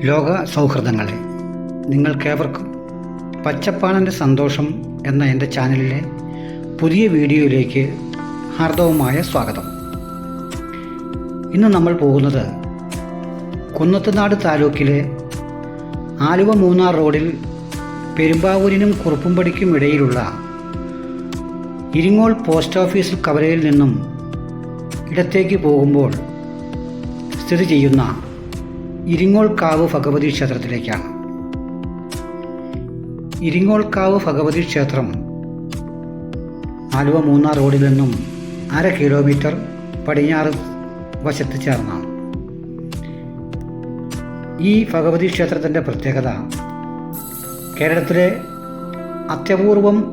ലോക സൗഹൃദങ്ങളെ നിങ്ങൾക്കേവർക്കും പച്ചപ്പാണന്റെ സന്തോഷം എന്ന എന്റെ ചാനലിലെ പുതിയ വീഡിയോയിലേക്ക് ഹാർദവമായ സ്വാഗതം. ഇന്ന് നമ്മൾ പോകുന്നത് കുന്നത്തുനാട് താലൂക്കിലെ ആലുവ മൂന്നാർ റോഡിൽ പെരുമ്പാവൂരിനും കുറുപ്പുംപടിക്കും ഇടയിലുള്ള ഇരിങ്ങോൾ പോസ്റ്റ് ഓഫീസ് കവലയിൽ നിന്നും ഇടത്തേക്ക് പോകുമ്പോൾ സ്ഥിതി ചെയ്യുന്ന ഇരിങ്ങോൾക്കാവ് ഭഗവതി ക്ഷേത്രത്തിലേക്കാണ്. ഇരിങ്ങോൾക്കാവ് ഭഗവതി ക്ഷേത്രം ആലുവ മൂന്നാർ റോഡിൽ നിന്നും അര കിലോമീറ്റർ പടിഞ്ഞാറ് വശത്ത് ചേർന്നാണ്. ഈ ഭഗവതി ക്ഷേത്രത്തിന്റെ പ്രത്യേകത കേരളത്തിലെ അത്യപൂർവം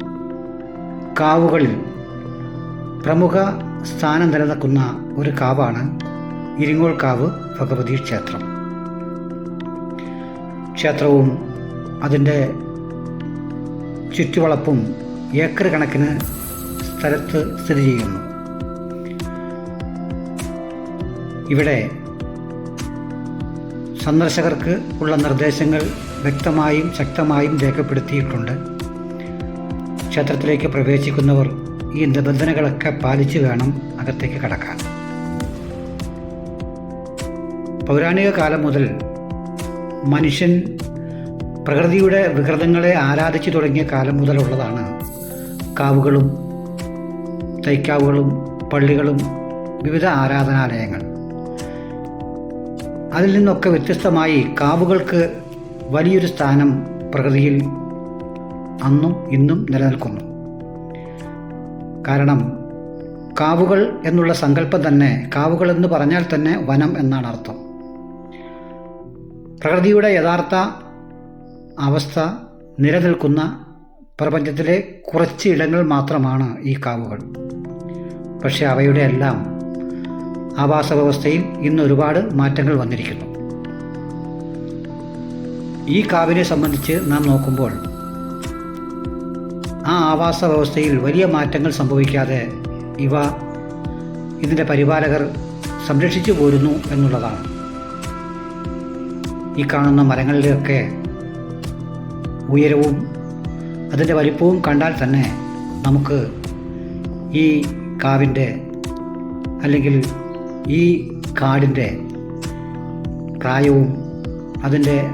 കാവുകളിൽ പ്രമുഖ സ്ഥാനം നിലനിൽക്കുന്ന ഒരു കാവാണ് ഇരിങ്ങോൾക്കാവ് ഭഗവതി ക്ഷേത്രം. ക്ഷേത്രവും അതിന്റെ ചുറ്റുവളപ്പും ഏക്കർ കണക്കിന് സ്ഥലത്ത് സ്ഥിതി ചെയ്യുന്നു. ഇവിടെ സന്ദർശകർക്ക് ഉള്ള നിർദ്ദേശങ്ങൾ വ്യക്തമായും ശക്തമായും രേഖപ്പെടുത്തിയിട്ടുണ്ട്. ക്ഷേത്രത്തിലേക്ക് പ്രവേശിക്കുന്നവർ ഈ നിബന്ധനകളൊക്കെ പാലിച്ചു വേണം അകത്തേക്ക് കടക്കാൻ. പൗരാണിക കാലം മുതൽ മനുഷ്യൻ പ്രകൃതിയുടെ വികൃതങ്ങളെ ആരാധിച്ചു തുടങ്ങിയ കാലം മുതലുള്ളതാണ്. കാവുകളും തൈക്കാവുകളും പള്ളികളും വിവിധ ആരാധനാലയങ്ങൾ. അതിൽ നിന്നൊക്കെ വ്യത്യസ്തമായി കാവുകൾക്ക് വലിയൊരു സ്ഥാനം പ്രകൃതിയിൽ അന്നും ഇന്നും നിലനിൽക്കുന്നു. കാരണം കാവുകൾ എന്നുള്ള സങ്കല്പം തന്നെ കാവുകൾ എന്ന് പറഞ്ഞാൽ തന്നെ വനം എന്നാണ് അർത്ഥം. പ്രകൃതിയുടെ യഥാർത്ഥ അവസ്ഥ നിലനിൽക്കുന്ന പ്രപഞ്ചത്തിലെ കുറച്ച് ഇടങ്ങൾ മാത്രമാണ് ഈ കാവുകൾ. പക്ഷേ അവയുടെ എല്ലാം ആവാസ വ്യവസ്ഥയിൽ ഇന്ന് ഒരുപാട് മാറ്റങ്ങൾ വന്നിരിക്കുന്നു. ഈ കാവിനെ സംബന്ധിച്ച് നാം നോക്കുമ്പോൾ ആ ആവാസ വ്യവസ്ഥയിൽ വലിയ മാറ്റങ്ങൾ സംഭവിക്കാതെ ഇവ ഇതിന്റെ പരിപാലകർ സംരക്ഷിച്ചു പോരുന്നു എന്നുള്ളതാണ്. ഈ കാണുന്ന മരങ്ങളിലൊക്കെ ഉയരവും അതിന്റെ വലിപ്പവും കണ്ടാൽ തന്നെ നമുക്ക് ഈ കാവിന്റെ അല്ലെങ്കിൽ ഈ കാടിന്റെ പ്രായവും അതിന്റെ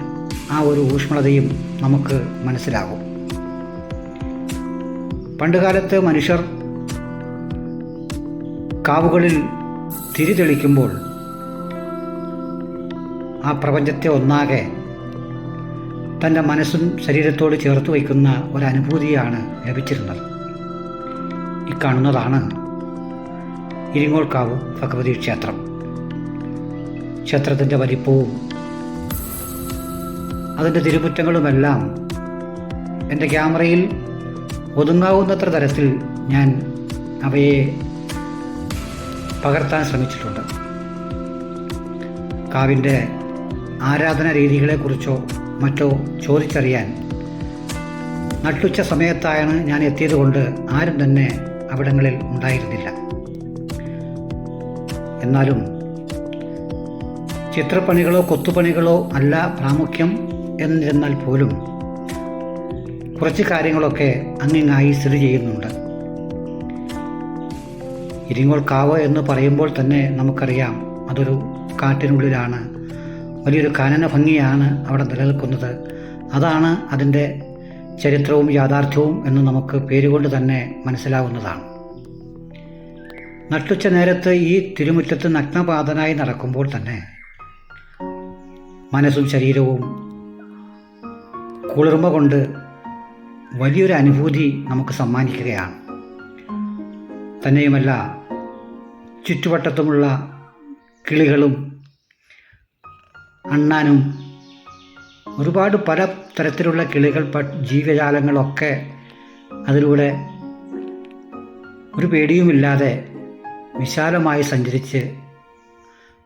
ആ ഒരു ഊഷ്മളതയും നമുക്ക് മനസ്സിലാകും. പണ്ടുകാലത്ത് മനുഷ്യർ കാവുകളിൽ തിരി തെളിക്കുമ്പോൾ ആ പ്രപഞ്ചത്തെ ഒന്നാകെ തന്റെ മനസ്സും ശരീരത്തോട് ചേർത്ത് വയ്ക്കുന്ന ഒരനുഭൂതിയാണ് ലഭിച്ചിരുന്നത്. ഈ കാണുന്നതാണ് ഇരിങ്ങോൾക്കാവ് ഭഗവതി ക്ഷേത്രം. ക്ഷേത്രത്തിന്റെ വലിപ്പവും അതിന്റെ തിരുമുറ്റങ്ങളുമെല്ലാം എന്റെ ക്യാമറയിൽ ഒതുങ്ങാവുന്നത്ര തരത്തിൽ ഞാൻ അവയെ പകർത്താൻ ശ്രമിച്ചിട്ടുണ്ട്. കാവിന്റെ ആരാധന രീതികളെക്കുറിച്ചോ മറ്റോ ചോദിച്ചറിയാൻ നട്ടുച്ച സമയത്തായാണ് ഞാൻ എത്തിയതുകൊണ്ട് ആരും തന്നെ അവിടങ്ങളിൽ ഉണ്ടായിരുന്നില്ല. എന്നാലും ചിത്രപ്പണികളോ കൊത്തുപണികളോ അല്ല പ്രാമുഖ്യം എന്നിരുന്നാൽ പോലും കുറച്ച് കാര്യങ്ങളൊക്കെ അങ്ങിങ്ങായി സ്ഥിതി ചെയ്യുന്നുണ്ട്. ഇരിങ്ങോൾ കാവ് എന്ന് പറയുമ്പോൾ തന്നെ നമുക്കറിയാം അതൊരു കാട്ടിനുള്ളിലാണ് വലിയൊരു കാനന ഭംഗിയാണ് അവിടെ നിലനിൽക്കുന്നത്. അതാണ് അതിന്റെ ചരിത്രവും യാഥാർത്ഥ്യവും എന്ന് നമുക്ക് പേരുകൊണ്ട് തന്നെ മനസ്സിലാവുന്നതാണ്. നട്ടുച്ച നേരത്ത് ഈ തിരുമുറ്റത്ത് നഗ്നപാതനായി നടക്കുമ്പോൾ തന്നെ മനസ്സും ശരീരവും കുളിർമ കൊണ്ട് വലിയൊരു അനുഭൂതി നമുക്ക് സമ്മാനിക്കുകയാണ്. തന്നെയുമല്ല ചുറ്റുവട്ടത്തുമുള്ള കിളികളും അണ്ണാനും ഒരുപാട് പല തരത്തിലുള്ള കിളികൾ ജീവജാലങ്ങളൊക്കെ അതിലൂടെ ഒരു പേടിയുമില്ലാതെ വിശാലമായി സഞ്ചരിച്ച്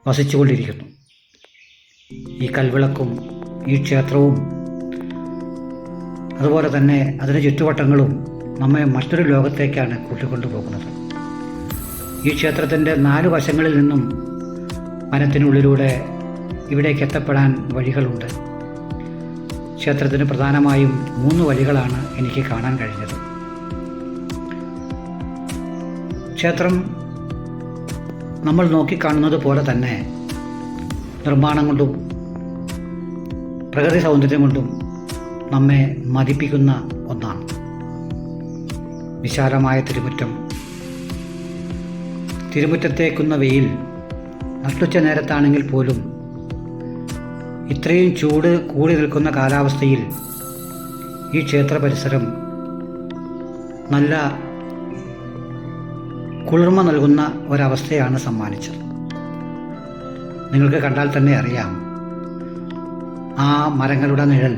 വസിച്ചുകൊണ്ടിരിക്കുന്നു. ഈ കൽവിളക്കും ഈ ക്ഷേത്രവും അതുപോലെ തന്നെ അതിന് ചുറ്റുവട്ടങ്ങളും നമ്മെ മറ്റൊരു ലോകത്തേക്കാണ് കൂട്ടിക്കൊണ്ടുപോകുന്നത്. ഈ ക്ഷേത്രത്തിന്റെ നാല് വശങ്ങളിൽ നിന്നും വനത്തിനുള്ളിലൂടെ ഇവിടേക്ക് എത്തപ്പെടാൻ വഴികളുണ്ട്. ക്ഷേത്രത്തിന് പ്രധാനമായും മൂന്ന് വഴികളാണ് എനിക്ക് കാണാൻ കഴിഞ്ഞത്. ക്ഷേത്രം നമ്മൾ നോക്കിക്കാണുന്നത് പോലെ തന്നെ നിർമ്മാണം കൊണ്ടും പ്രകൃതി സൗന്ദര്യം കൊണ്ടും നമ്മെ മതിപ്പിക്കുന്ന ഒന്നാണ്. വിശാലമായ തിരുമുറ്റം. തിരുമുറ്റത്തേക്കുന്ന വെയിൽ നട്ടുച്ച നേരത്താണെങ്കിൽ പോലും ഇത്രയും ചൂട് കൂടി നിൽക്കുന്ന കാലാവസ്ഥയിൽ ഈ ക്ഷേത്ര പരിസരം നല്ല കുളിർമ നൽകുന്ന ഒരവസ്ഥയാണ് സമ്മാനിച്ചത്. നിങ്ങൾക്ക് കണ്ടാൽ തന്നെ അറിയാം ആ മരങ്ങളുടെ നിഴൽ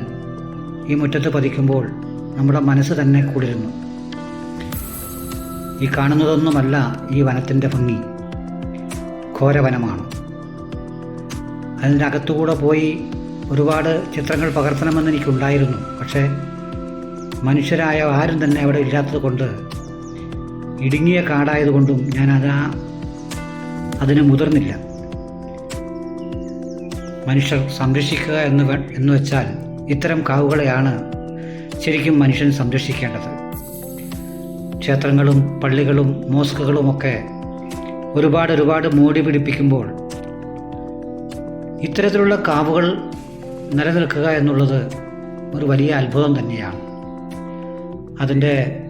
ഈ മുറ്റത്ത് പതിക്കുമ്പോൾ നമ്മുടെ മനസ്സ് തന്നെ കുളിരുന്നു. ഈ കാണുന്നതൊന്നുമല്ല ഈ വനത്തിന്റെ ഭംഗി ഘോരവനമാണ്. അതിന്റെ അകത്തുകൂടെ പോയി ഒരുപാട് ചിത്രങ്ങൾ പകർത്തണമെന്ന് എനിക്കുണ്ടായിരുന്നു. പക്ഷേ മനുഷ്യരായ ആരും തന്നെ അവിടെ ഇല്ലാത്തത് കൊണ്ട് ഇടുങ്ങിയ കാടായതുകൊണ്ടും ഞാൻ അതാ അതിന് മുതിർന്നില്ല. മനുഷ്യർ സംരക്ഷിക്കുക എന്ന് എന്ന് വെച്ചാൽ ഇത്തരം കാവുകളെയാണ് ശരിക്കും മനുഷ്യൻ സംരക്ഷിക്കേണ്ടത്. ക്ഷേത്രങ്ങളും പള്ളികളും മോസ്കുകളുമൊക്കെ ഒരുപാട് ഒരുപാട് മോടി പിടിപ്പിക്കുമ്പോൾ ഇത്തരത്തിലുള്ള കാവുകൾ നിലനിൽക്കുക എന്നുള്ളത് ഒരു വലിയ അത്ഭുതം തന്നെയാണ്. അതിന്റെ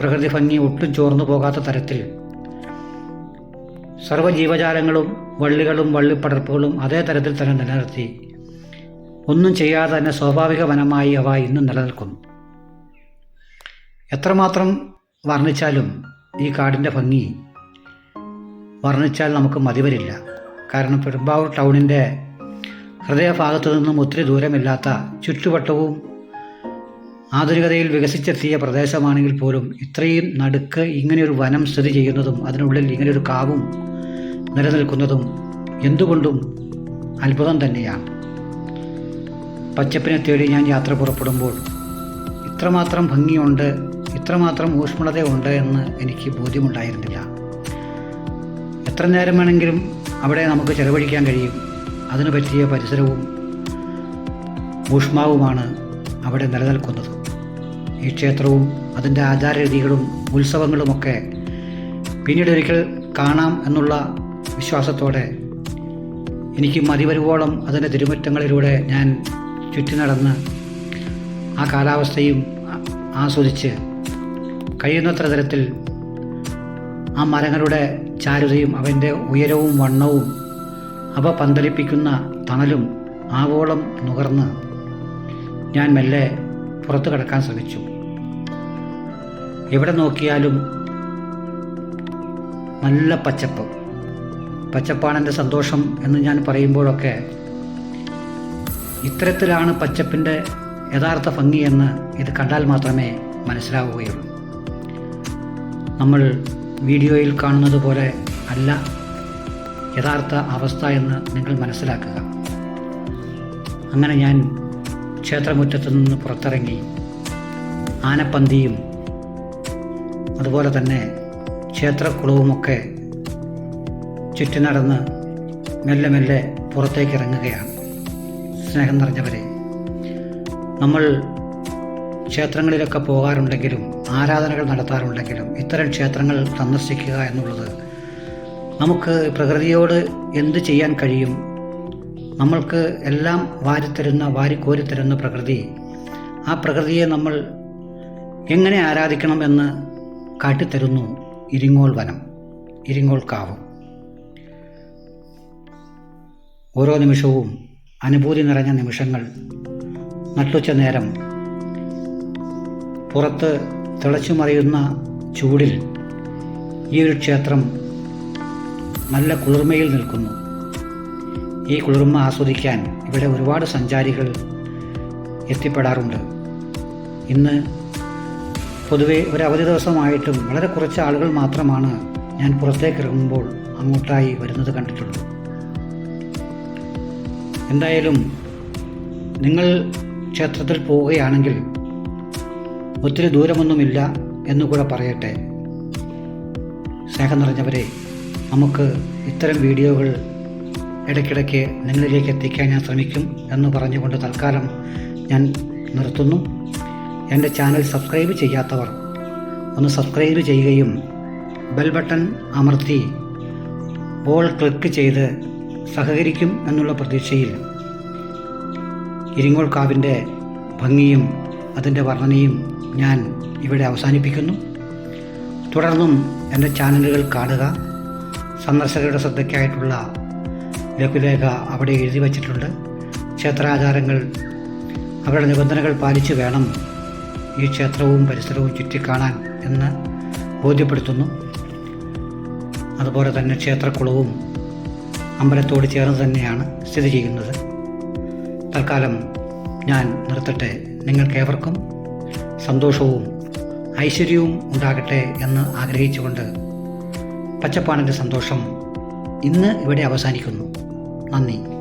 പ്രകൃതി ഭംഗി ഒട്ടും ചോർന്നു പോകാത്ത തരത്തിൽ സർവജീവജാലങ്ങളും വള്ളികളും വള്ളിപ്പടർപ്പുകളും അതേ തരത്തിൽ തന്നെ നിലനിർത്തി. ഒന്നും ചെയ്യാതെ തന്നെ സ്വാഭാവിക വനമായി അവ ഇന്നും നിലനിൽക്കുന്നു. എത്രമാത്രം വർണിച്ചാലും ഈ കാടിന്റെ ഭംഗി വർണിച്ചാൽ നമുക്ക് മതിവരില്ല. കാരണം പെരുമ്പാവൂർ ടൗണിന്റെ ഹൃദയഭാഗത്തു നിന്നും ഒത്തിരി ദൂരമില്ലാത്ത ചുറ്റുവട്ടവും ആധുനികതയിൽ വികസിച്ചെത്തിയ പ്രദേശമാണെങ്കിൽ പോലും ഇത്രയും നടുക്ക് ഇങ്ങനെയൊരു വനം സ്ഥിതി ചെയ്യുന്നതും അതിനുള്ളിൽ ഇങ്ങനെയൊരു കാവും നിലനിൽക്കുന്നതും എന്തുകൊണ്ടും അത്ഭുതം തന്നെയാണ്. പച്ചപ്പിനെ തേടി ഞാൻ യാത്ര പുറപ്പെടുമ്പോൾ ഇത്രമാത്രം ഭംഗിയുണ്ട് ഇത്രമാത്രം ഊഷ്മളതയുണ്ട് എന്ന് എനിക്ക് ബോധ്യമുണ്ടായിരുന്നില്ല. എത്ര നേരം വേണമെങ്കിലും അവിടെ നമുക്ക് ചെലവഴിക്കാൻ കഴിയും. അതിനു പറ്റിയ പരിസരവും ഊഷ്മാവുമാണ് അവിടെ നിലനിൽക്കുന്നത്. ഈ ക്ഷേത്രവും അതിന്റെ ആചാരരീതികളും ഉത്സവങ്ങളുമൊക്കെ പിന്നീട് ഒരിക്കൽ കാണാം എന്നുള്ള വിശ്വാസത്തോടെ എനിക്ക് മതിവരുവോളം അതിന്റെ തിരുമുറ്റങ്ങളിലൂടെ ഞാൻ ചുറ്റി നടന്ന് ആ കാലാവസ്ഥയും ആസ്വദിച്ച് കഴിയുന്നത്ര തരത്തിൽ ആ മരങ്ങളുടെ ചാരുതയും അവന്റെ ഉയരവും വണ്ണവും അവ പന്തലിപ്പിക്കുന്ന തണലും ആവോളം നുകർന്ന് ഞാൻ മെല്ലെ പുറത്തു കടക്കാൻ ശ്രമിച്ചു. എവിടെ നോക്കിയാലും നല്ല പച്ചപ്പ്. പച്ചപ്പാണ് എന്റെ സന്തോഷം എന്ന് ഞാൻ പറയുമ്പോഴൊക്കെ ഇത്തരത്തിലാണ് പച്ചപ്പിന്റെ യഥാർത്ഥ ഭംഗിയെന്ന് ഇത് കണ്ടാൽ മാത്രമേ മനസ്സിലാവുകയുള്ളൂ. നമ്മൾ വീഡിയോയിൽ കാണുന്നത് പോലെ അല്ല. യഥാർത്ഥ അവസ്ഥ എന്ന് നിങ്ങൾ മനസ്സിലാക്കുക. അങ്ങനെ ഞാൻ ക്ഷേത്രമുറ്റത്ത് നിന്ന് പുറത്തിറങ്ങി ആനപ്പന്തിയും അതുപോലെ തന്നെ ക്ഷേത്രക്കുളവുമൊക്കെ ചുറ്റി നടന്ന് മെല്ലെ മെല്ലെ പുറത്തേക്ക് ഇറങ്ങുകയാണ്. സ്നേഹം നിറഞ്ഞവരെ നമ്മൾ ക്ഷേത്രങ്ങളിലൊക്കെ പോകാറുണ്ടെങ്കിലും ആരാധനകൾ നടത്താറുണ്ടെങ്കിലും ഇത്തരം ക്ഷേത്രങ്ങൾ സന്ദർശിക്കുക എന്നുള്ളത് നമുക്ക് പ്രകൃതിയോട് എന്ത് ചെയ്യാൻ കഴിയും? നമ്മൾക്ക് എല്ലാം വാരിത്തരുന്ന വാരിക്കോരിത്തരുന്ന പ്രകൃതി. ആ പ്രകൃതിയെ നമ്മൾ എങ്ങനെ ആരാധിക്കണം എന്ന് കാട്ടിത്തരുന്നു ഇരിങ്ങോൾ വനം ഇരിങ്ങോൾ കാവ്. ഓരോ നിമിഷവും അനുഭൂതി നിറഞ്ഞ നിമിഷങ്ങൾ. നട്ടുച്ച നേരം പുറത്ത് തിളച്ചു മറിയുന്ന ചൂടിൽ ഈ ഒരു ക്ഷേത്രം നല്ല കുളിർമയിൽ നിൽക്കുന്നു. ഈ കുളിർമ ആസ്വദിക്കാൻ ഇവിടെ ഒരുപാട് സഞ്ചാരികൾ എത്തിപ്പെടാറുണ്ട്. ഇന്ന് പൊതുവെ ഒരു അവധി ദിവസമായിട്ടും വളരെ കുറച്ച് ആളുകൾ മാത്രമാണ് ഞാൻ പുറത്തേക്ക് ഇറങ്ങുമ്പോൾ അങ്ങോട്ടായി വരുന്നത് കണ്ടിട്ടുള്ളൂ. എന്തായാലും നിങ്ങൾ ക്ഷേത്രത്തിൽ പോവുകയാണെങ്കിൽ ഒത്തിരി ദൂരമൊന്നുമില്ല എന്നുകൂടെ പറയട്ടെ. സ്നേഹം നിറഞ്ഞവരെ നമുക്ക് ഇത്തരം വീഡിയോകൾ ഇടയ്ക്കിടയ്ക്ക് നിങ്ങളിലേക്ക് എത്തിക്കാൻ ഞാൻ ശ്രമിക്കും എന്ന് പറഞ്ഞുകൊണ്ട് തൽക്കാലം ഞാൻ നിർത്തുന്നു. എന്റെ ചാനൽ സബ്സ്ക്രൈബ് ചെയ്യാത്തവർ ഒന്ന് സബ്സ്ക്രൈബ് ചെയ്യുകയും ബെൽ ബട്ടൺ അമർത്തി ഓൾ ക്ലിക്ക് ചെയ്ത് സഹകരിക്കും എന്നുള്ള പ്രതീക്ഷയിൽ ഇരിങ്ങോൾ കാവിന്റെ ഭംഗിയും അതിന്റെ വർണനയും ഞാൻ ഇവിടെ അവസാനിപ്പിക്കുന്നു. തുടർന്നും എന്റെ ചാനലുകൾ കാണുക. സന്ദർശകരുടെ ശ്രദ്ധയ്ക്കായിട്ടുള്ള ലഘുലേഖ അവിടെ എഴുതി വച്ചിട്ടുണ്ട്. ക്ഷേത്രാചാരങ്ങൾ അവരുടെ നിബന്ധനകൾ പാലിച്ചു വേണം ഈ ക്ഷേത്രവും പരിസരവും ചുറ്റിക്കാണാൻ എന്ന് ബോധ്യപ്പെടുത്തുന്നു. അതുപോലെ തന്നെ ക്ഷേത്രക്കുളവും അമ്പലത്തോട് ചേർന്ന് തന്നെയാണ് സ്ഥിതി ചെയ്യുന്നത്. തൽക്കാലം ഞാൻ നിർത്തട്ടെ. നിങ്ങൾക്കേവർക്കും സന്തോഷവും ഐശ്വര്യവും ഉണ്ടാകട്ടെ എന്ന് ആഗ്രഹിച്ചുകൊണ്ട് പച്ചപ്പാനന്റെ സന്തോഷം ഇന്ന് ഇവിടെ അവസാനിക്കുന്നു. നന്ദി.